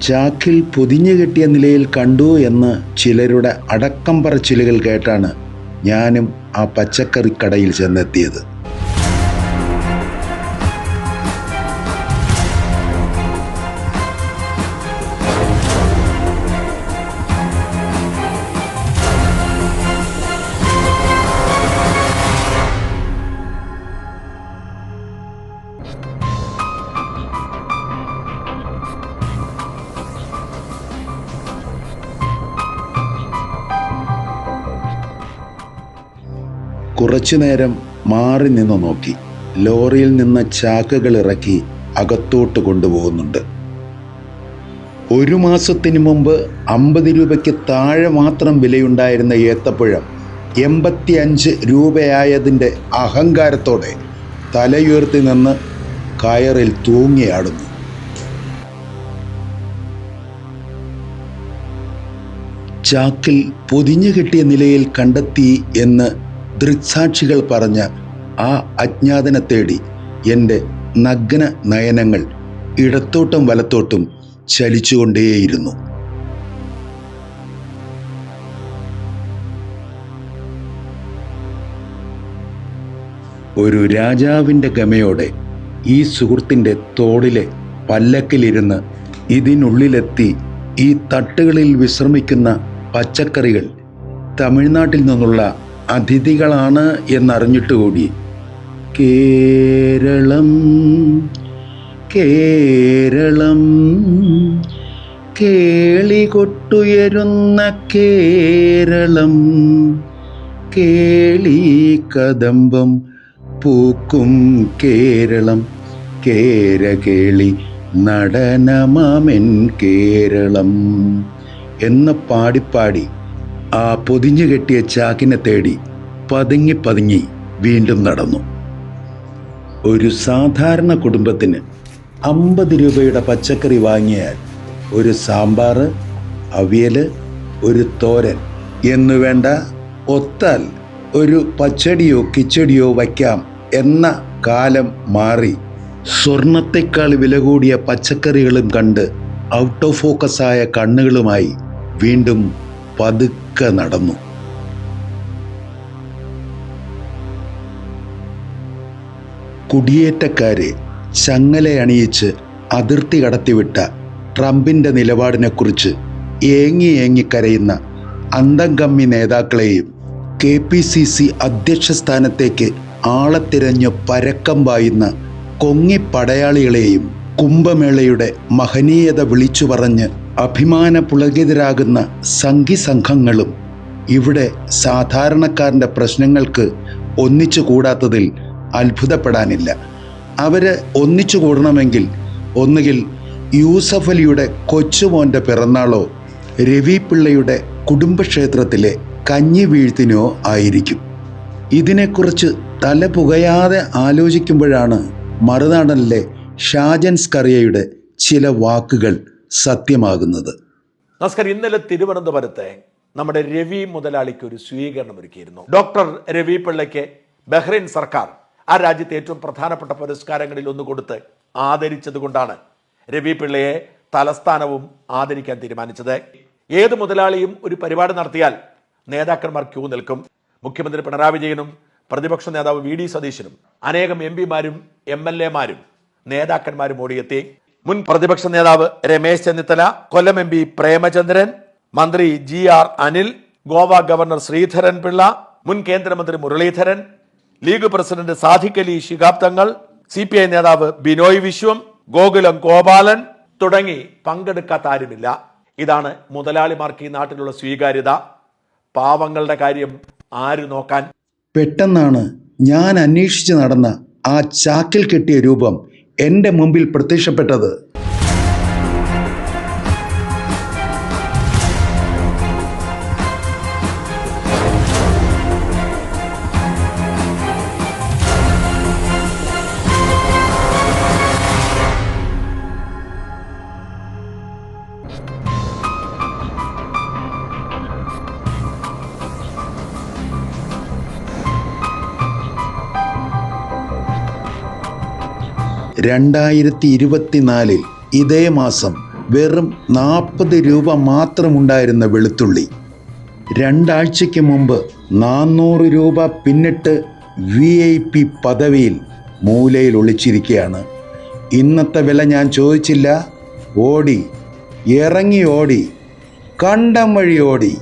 ചാക്കിൽ പൊതിഞ്ഞു കെട്ടിയ നിലയിൽ കണ്ടു എന്ന് ചിലരുടെ അടക്കം പറച്ചിലുകൾ കേട്ടാണ് ഞാനും ആ പച്ചക്കറി കടയിൽ ചെന്നെത്തിയത്. കുറച്ചു നേരം മാറി നിന്ന് നോക്കി. ലോറിയിൽ നിന്ന് ചാക്കുകൾ ഇറക്കി അകത്തോട്ട് കൊണ്ടുപോകുന്നുണ്ട്. ഒരു മാസത്തിന് മുമ്പ് അമ്പത് രൂപയ്ക്ക് താഴെ മാത്രം വിലയുണ്ടായിരുന്ന ഏത്തപ്പഴം എൺപത്തി അഞ്ച് രൂപയായതിന്റെ അഹങ്കാരത്തോടെ തലയുയർത്തി നിന്ന് കയറിൽ തൂങ്ങിയാടുന്നു. ചാക്കിൽ പൊതിഞ്ഞു കിട്ടിയ നിലയിൽ കണ്ടെത്തി എന്ന് ദൃക്സാക്ഷികൾ പറഞ്ഞ ആ അജ്ഞാതനെ തേടി എന്റെ നഗ്ന നയനങ്ങൾ ഇടത്തോട്ടും വലത്തോട്ടും ചലിച്ചുകൊണ്ടേയിരുന്നു. ഒരു രാജാവിന്റെ ഗമയോടെ ഈ സുഹൃത്തിന്റെ തോടിലെ പല്ലക്കിലിരുന്ന് ഇതിനുള്ളിലെത്തി ഈ തട്ടുകളിൽ വിശ്രമിക്കുന്ന പച്ചക്കറികൾ തമിഴ്നാട്ടിൽ നിന്നുള്ള അതിഥികളാണ് എന്നറിഞ്ഞിട്ടുകൂടി കേരളം കേരളം കേളി കൊട്ടുയരുന്ന കേരളം കേളി കദംബം പൂക്കും കേരളം കേരകേളി നടനമാമെൻ കേരളം എന്ന് പാടിപ്പാടി ആ പൊതിഞ്ഞു കെട്ടിയ ചാക്കിനെ തേടി പതുങ്ങി പതുങ്ങി വീണ്ടും നടന്നു. ഒരു സാധാരണ കുടുംബത്തിന് അമ്പത് രൂപയുടെ പച്ചക്കറി വാങ്ങിയാൽ ഒരു സാമ്പാർ അവിയൽ ഒരു തോരൻ എന്നു വേണ്ട ഒത്താൽ ഒരു പച്ചടിയോ കിച്ചടിയോ വയ്ക്കാം എന്ന കാലം മാറി. സ്വർണത്തെക്കാൾ വില കൂടിയ പച്ചക്കറികളും കണ്ട് ഔട്ട് ഓഫ് ഫോക്കസ് ആയ കണ്ണുകളുമായി വീണ്ടും പതുക്കെ നടന്നു. കുടിയേറ്റക്കാരെ ചങ്ങലയണിയിച്ച് അതിർത്തി കടത്തിവിട്ട ട്രംപിന്റെ നിലപാടിനെക്കുറിച്ച് ഏങ്ങി ഏങ്ങി കരയുന്ന അന്തംകമ്മി നേതാക്കളെയും കെ പി സി സി അധ്യക്ഷ സ്ഥാനത്തേക്ക് ആളെ തിരഞ്ഞു പരക്കം പായുന്ന കൊങ്ങി പടയാളികളെയും കുംഭമേളയുടെ മഹനീയത വിളിച്ചു പറഞ്ഞ് അഭിമാന പുളകിതരാകുന്ന സംഘി സംഘങ്ങളും ഇവിടെ സാധാരണക്കാരന്റെ പ്രശ്നങ്ങൾക്ക് ഒന്നിച്ചു കൂടാത്തതിൽ അത്ഭുതപ്പെടാനില്ല. അവർ ഒന്നിച്ചു കൂടണമെങ്കിൽ ഒന്നുകിൽ യൂസഫ് അലിയുടെ കൊച്ചുമോന്റെ പിറന്നാളോ രവി പിള്ളയുടെ കുടുംബക്ഷേത്രത്തിലെ കഞ്ഞി വീഴ്ത്തിനോ ആയിരിക്കും. ഇതിനെക്കുറിച്ച് തല പുകയാതെ ആലോചിക്കുമ്പോഴാണ് മറുനാടനിലെ ഷാജൻ സ്കറിയയുടെ ചില വാക്കുകൾ സത്യമാകുന്നത്. നമസ്കാരം. ഇന്നലെ തിരുവനന്തപുരത്തെ നമ്മുടെ രവി മുതലാളിക്ക് ഒരു സ്വീകരണം ഒരുക്കിയിരുന്നു ഡോക്ടർ രവി പിള്ളയ്ക്ക് ബഹ്റൈൻ സർക്കാർ ആ രാജ്യത്തെ ഏറ്റവും പ്രധാനപ്പെട്ട പുരസ്കാരങ്ങളിൽ ഒന്ന് കൊടുത്ത് ആദരിച്ചത് കൊണ്ടാണ് രവി പിള്ളയെ തലസ്ഥാനവും ആദരിക്കാൻ തീരുമാനിച്ചത്. ഏത് മുതലാളിയും ഒരു പരിപാടി നടത്തിയാൽ നേതാക്കന്മാർ ക്യൂ നിൽക്കും. മുഖ്യമന്ത്രി പിണറായി വിജയനും പ്രതിപക്ഷ നേതാവ് വി ഡി സതീശനും അനേകം എം പിമാരും എം എൽ എമാരും നേതാക്കന്മാരും ഓടിയെത്തി മുൻ പ്രതിപക്ഷ നേതാവ് രമേശ് ചെന്നിത്തല കൊല്ലം എം പി പ്രേമചന്ദ്രൻ മന്ത്രി G R Anil Goa governor Sreedharan Pillai മുൻ കേന്ദ്രമന്ത്രി Muraleedharan league president Sadiq Ali Shihab Thangal C P I നേതാവ് ബിനോയ് വിശ്വം ഗോകുലം ഗോപാലൻ തുടങ്ങി പങ്കെടുക്കാത്ത ആരുമില്ല. ഇതാണ് മുതലാളിമാർക്ക് ഈ നാട്ടിലുള്ള സ്വീകാര്യത. പാവങ്ങളുടെ കാര്യം ആര് നോക്കാൻ? പെട്ടെന്നാണ് ഞാൻ അന്വേഷിച്ച് നടന്ന ആ ചാക്കിൽ കെട്ടിയ രൂപം എന്റെ മുമ്പിൽ പ്രത്യക്ഷപ്പെട്ടത് രണ്ടായിരത്തി ഇരുപത്തിനാലിൽ ഇതേ മാസം വെറും നാൽപ്പത് രൂപ മാത്രമുണ്ടായിരുന്ന വെളുത്തുള്ളി. രണ്ടാഴ്ചയ്ക്ക് മുമ്പ് നാനൂറ് രൂപ പിന്നിട്ട് വി ഐ പി പദവിയിൽ മൂലയിൽ ഒളിച്ചിരിക്കുകയാണ്. ഇന്നത്തെ വില ഞാൻ ചോദിച്ചില്ല. ഓടി ഇറങ്ങി ഓടി കണ്ടം വഴി ഓടി.